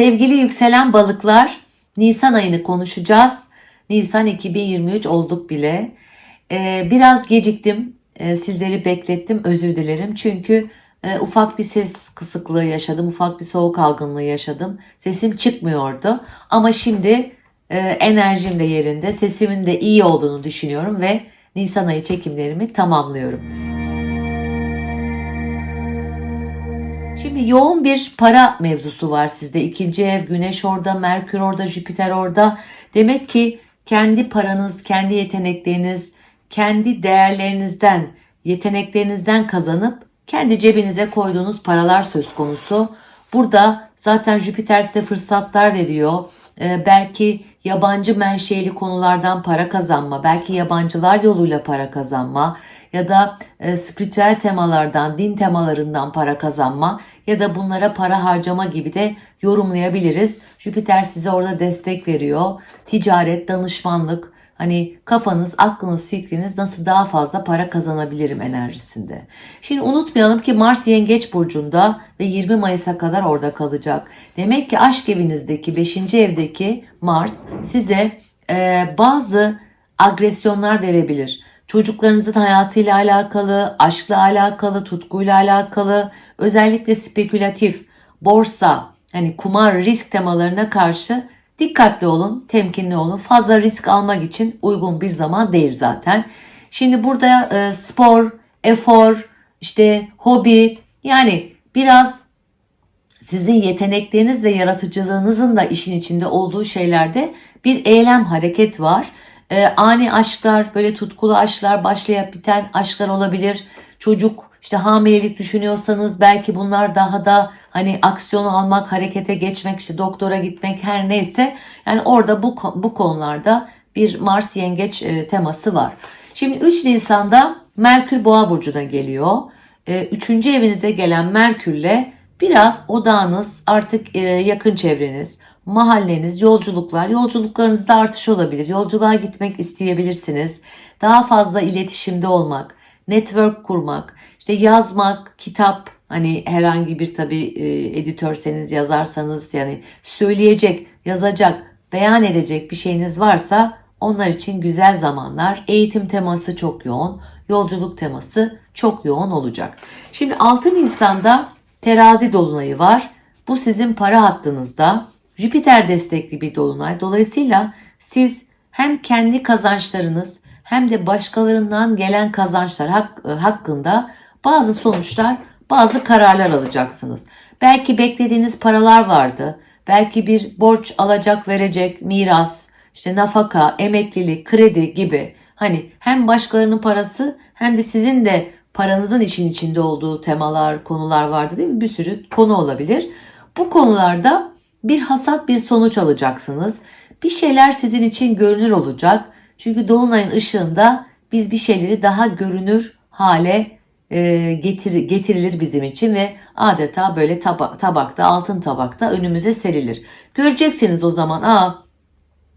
Sevgili yükselen balıklar, Nisan ayını konuşacağız. Nisan 2023 olduk bile. Ee, biraz geciktim, Ee, sizleri beklettim, özür dilerim. Çünkü e, ufak bir ses kısıklığı yaşadım, ufak bir soğuk algınlığı yaşadım. Sesim çıkmıyordu. Ama şimdi e, enerjim de yerinde, sesimin de iyi olduğunu düşünüyorum ve Nisan ayı çekimlerimi tamamlıyorum. Şimdi yoğun bir para mevzusu var sizde. İkinci ev, Güneş orada, Merkür orada, Jüpiter orada. Demek ki kendi paranız, kendi yetenekleriniz, kendi değerlerinizden, yeteneklerinizden kazanıp kendi cebinize koyduğunuz paralar söz konusu. Burada zaten Jüpiter size fırsatlar veriyor. Ee, belki yabancı menşeli konulardan para kazanma, belki yabancılar yoluyla para kazanma ya da e, spiritüel temalardan, din temalarından para kazanma ya da bunlara para harcama gibi de yorumlayabiliriz. Jüpiter size orada destek veriyor. Ticaret, danışmanlık, hani kafanız, aklınız, fikriniz nasıl daha fazla para kazanabilirim enerjisinde. Şimdi unutmayalım ki Mars Yengeç burcunda ve 20 Mayıs'a kadar orada kalacak. Demek ki aşk evinizdeki 5. evdeki Mars size e, bazı agresyonlar verebilir. Çocuklarınızın hayatıyla alakalı, aşkla alakalı, tutkuyla alakalı, özellikle spekülatif, borsa, hani kumar, risk temalarına karşı dikkatli olun, temkinli olun. Fazla risk almak için uygun bir zaman değil zaten. Şimdi burada e, spor, efor, işte hobi yani biraz sizin yetenekleriniz ve yaratıcılığınızın da işin içinde olduğu şeylerde bir eylem hareket var. Ee, ani aşklar, böyle tutkulu aşklar, başlayıp biten aşklar olabilir. Çocuk, işte hamilelik düşünüyorsanız belki bunlar daha da hani aksiyon almak, harekete geçmek, işte doktora gitmek her neyse. Yani orada bu, bu konularda bir Mars yengeç e, teması var. Şimdi 3 Nisan'da Merkür Boğa burcuna geliyor. E, üçüncü evinize gelen Merkür'le biraz odağınız artık e, yakın çevreniz, mahalleniz, yolculuklar, yolculuklarınızda artış olabilir. Yolculuğa gitmek isteyebilirsiniz. Daha fazla iletişimde olmak, network kurmak, işte yazmak, kitap, hani herhangi bir tabii e, editörseniz, yazarsanız yani söyleyecek, yazacak, beyan edecek bir şeyiniz varsa onlar için güzel zamanlar. Eğitim teması çok yoğun, yolculuk teması çok yoğun olacak. Şimdi 6 Nisan'da terazi dolunayı var. Bu sizin para hattınızda. Jüpiter destekli bir dolunay. Dolayısıyla siz hem kendi kazançlarınız hem de başkalarından gelen kazançlar e, hakkında bazı sonuçlar, bazı kararlar alacaksınız. Belki beklediğiniz paralar vardı. Belki bir borç alacak verecek, miras, işte nafaka, emeklilik, kredi gibi. Hani hem başkalarının parası hem de sizin de paranızın işin içinde olduğu temalar, konular vardı değil mi? Bir sürü konu olabilir. Bu konularda bir hasat, bir sonuç alacaksınız. Bir şeyler sizin için görünür olacak. Çünkü dolunayın ışığında biz bir şeyleri daha görünür hale e, getir, getirilir bizim için ve adeta böyle taba, tabakta, altın tabakta önümüze serilir. Göreceksiniz o zaman, aa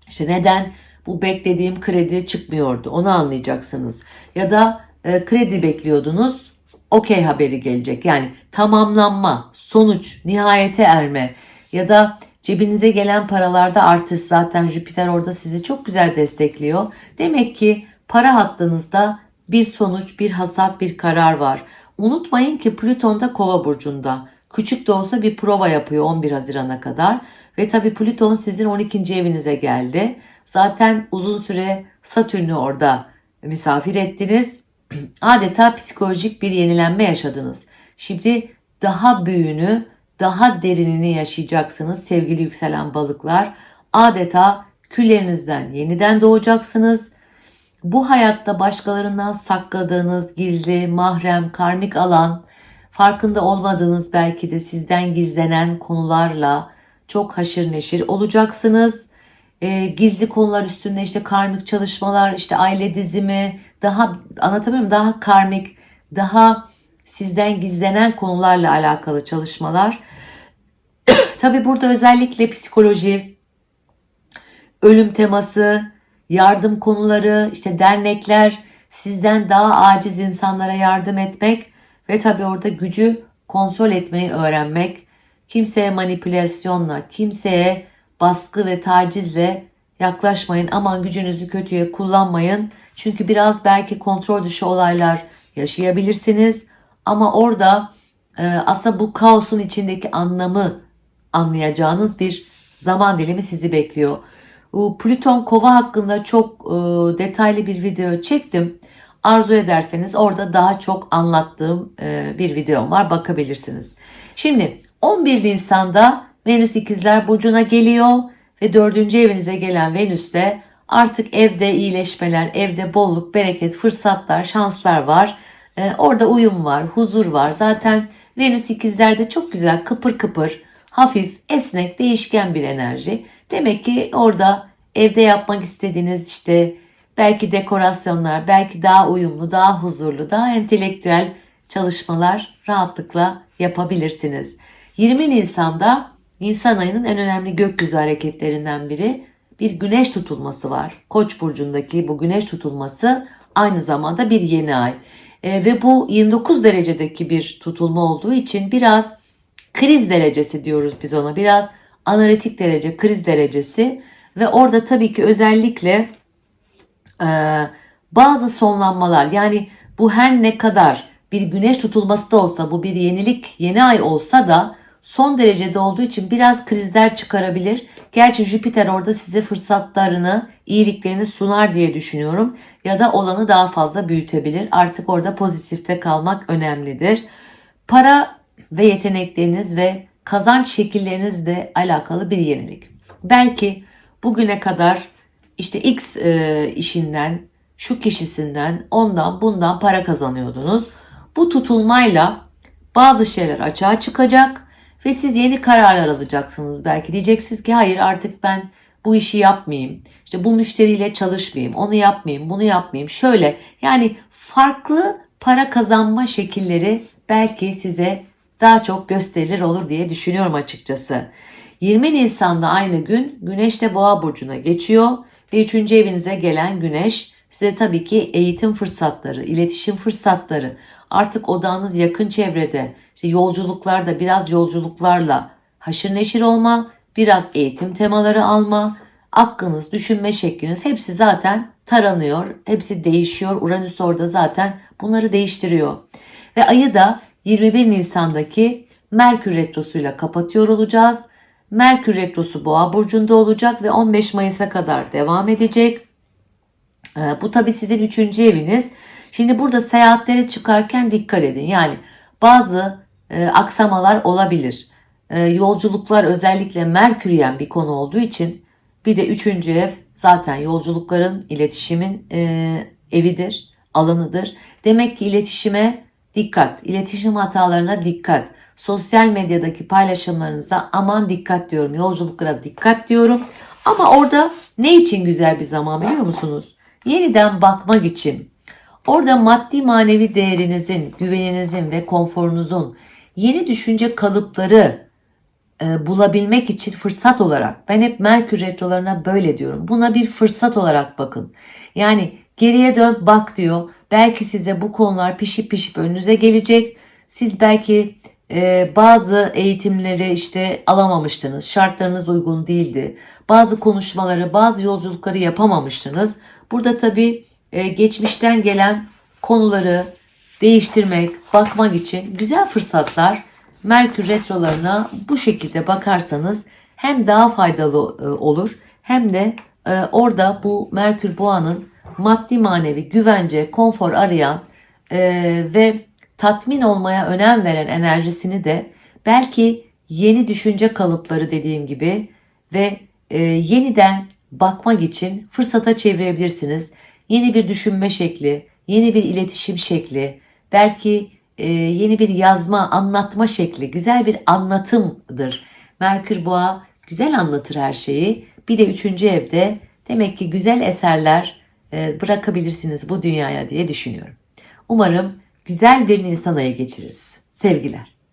işte neden bu beklediğim kredi çıkmıyordu onu anlayacaksınız. Ya da e, kredi bekliyordunuz okey haberi gelecek. Yani tamamlanma, sonuç, nihayete erme ya da cebinize gelen paralarda artış zaten Jüpiter orada sizi çok güzel destekliyor. Demek ki para hattınızda bir sonuç, bir hasat, bir karar var. Unutmayın ki Plüton da Kova burcunda. Küçük de olsa bir prova yapıyor 11 Haziran'a kadar. Ve tabi Plüton sizin 12. evinize geldi. Zaten uzun süre Satürn'ü orada misafir ettiniz. Adeta psikolojik bir yenilenme yaşadınız. Şimdi daha büyüğünü, daha derinini yaşayacaksınız sevgili yükselen balıklar. Adeta küllerinizden yeniden doğacaksınız. Bu hayatta başkalarından sakladığınız gizli, mahrem, karmik alan, farkında olmadığınız belki de sizden gizlenen konularla çok haşır neşir olacaksınız. E, gizli konular üstünde işte karmik çalışmalar, işte aile dizimi, daha anlatamıyorum daha karmik, daha sizden gizlenen konularla alakalı çalışmalar. Tabi burada özellikle psikoloji, ölüm teması, yardım konuları, işte dernekler, sizden daha aciz insanlara yardım etmek ve tabi orada gücü kontrol etmeyi öğrenmek, Kimseye manipülasyonla, kimseye baskı ve tacizle yaklaşmayın. Aman gücünüzü kötüye kullanmayın. Çünkü biraz belki kontrol dışı olaylar yaşayabilirsiniz. Ama orada e, aslında bu kaosun içindeki anlamı anlayacağınız bir zaman dilimi sizi bekliyor. Plüton kova hakkında çok e, detaylı bir video çektim. Arzu ederseniz orada daha çok anlattığım e, bir videom var bakabilirsiniz. Şimdi 11 Nisan'da Venüs ikizler burcuna geliyor ve 4. evinize gelen Venüs'te artık evde iyileşmeler, evde bolluk, bereket, fırsatlar, şanslar var. E, orada uyum var, huzur var. Zaten Venüs ikizlerde çok güzel kıpır kıpır, hafif, esnek, değişken bir enerji. Demek ki orada evde yapmak istediğiniz işte belki dekorasyonlar, belki daha uyumlu, daha huzurlu, daha entelektüel çalışmalar rahatlıkla yapabilirsiniz. 20 Nisan'da Nisan ayının en önemli gökyüzü hareketlerinden biri bir güneş tutulması var. Koç burcundaki bu güneş tutulması aynı zamanda bir yeni ay. E, ve bu 29 derecedeki bir tutulma olduğu için biraz kriz derecesi diyoruz biz ona. Biraz analitik derece, kriz derecesi ve orada tabii ki özellikle e, bazı sonlanmalar yani bu her ne kadar bir güneş tutulması da olsa bu bir yenilik, yeni ay olsa da son derecede olduğu için biraz krizler çıkarabilir. Gerçi Jüpiter orada size fırsatlarını, iyiliklerini sunar diye düşünüyorum. Ya da olanı daha fazla büyütebilir. Artık orada pozitifte kalmak önemlidir. Para ve yetenekleriniz ve kazanç şekillerinizle alakalı bir yenilik. Belki bugüne kadar işte X e, işinden, şu kişisinden, ondan bundan para kazanıyordunuz. Bu tutulmayla bazı şeyler açığa çıkacak ve siz yeni kararlar alacaksınız. Belki diyeceksiniz ki hayır artık ben bu işi yapmayayım. İşte bu müşteriyle çalışmayayım, onu yapmayayım, bunu yapmayayım. Şöyle yani farklı para kazanma şekilleri belki size daha çok gösterilir olur diye düşünüyorum açıkçası. 20 Nisan'da aynı gün Güneş de Boğa burcuna geçiyor ve 3. evinize gelen Güneş size tabii ki eğitim fırsatları, iletişim fırsatları, artık odağınız yakın çevrede, işte yolculuklarda biraz yolculuklarla haşır neşir olma, biraz eğitim temaları alma, aklınız, düşünme şekliniz hepsi zaten taranıyor. Hepsi değişiyor. Uranüs orada zaten bunları değiştiriyor. Ve ayı da 21 Nisan'daki Merkür Retrosu'yla kapatıyor olacağız. Merkür Retrosu Boğa Burcu'nda olacak ve 15 Mayıs'a kadar devam edecek. Ee, bu tabi sizin üçüncü eviniz. Şimdi burada seyahatlere çıkarken dikkat edin. Yani bazı e, aksamalar olabilir. E, yolculuklar özellikle Merküryen bir konu olduğu için bir de üçüncü ev zaten yolculukların, iletişimin e, evidir, alanıdır. Demek ki iletişime dikkat, iletişim hatalarına dikkat. Sosyal medyadaki paylaşımlarınıza aman dikkat diyorum. Yolculuklara dikkat diyorum. Ama orada ne için güzel bir zaman biliyor musunuz? Yeniden bakmak için. Orada maddi manevi değerinizin, güveninizin ve konforunuzun yeni düşünce kalıpları e, bulabilmek için fırsat olarak ben hep Merkür retrolarına böyle diyorum. Buna bir fırsat olarak bakın. Yani geriye dön bak diyor. Belki size bu konular pişip pişip önünüze gelecek. Siz belki e, bazı eğitimleri işte alamamıştınız. Şartlarınız uygun değildi. Bazı konuşmaları, bazı yolculukları yapamamıştınız. Burada tabii e, geçmişten gelen konuları değiştirmek, bakmak için güzel fırsatlar Merkür retrolarına bu şekilde bakarsanız hem daha faydalı e, olur hem de e, orada bu Merkür boğanın maddi manevi güvence, konfor arayan e, ve tatmin olmaya önem veren enerjisini de belki yeni düşünce kalıpları dediğim gibi ve yeniden bakmak için fırsata çevirebilirsiniz. Yeni bir düşünme şekli, yeni bir iletişim şekli, belki e, yeni bir yazma, anlatma şekli, güzel bir anlatımdır. Merkür Boğa güzel anlatır her şeyi. Bir de üçüncü evde demek ki güzel eserler e, bırakabilirsiniz bu dünyaya diye düşünüyorum. Umarım güzel bir Nisan ayı geçiririz. Sevgiler.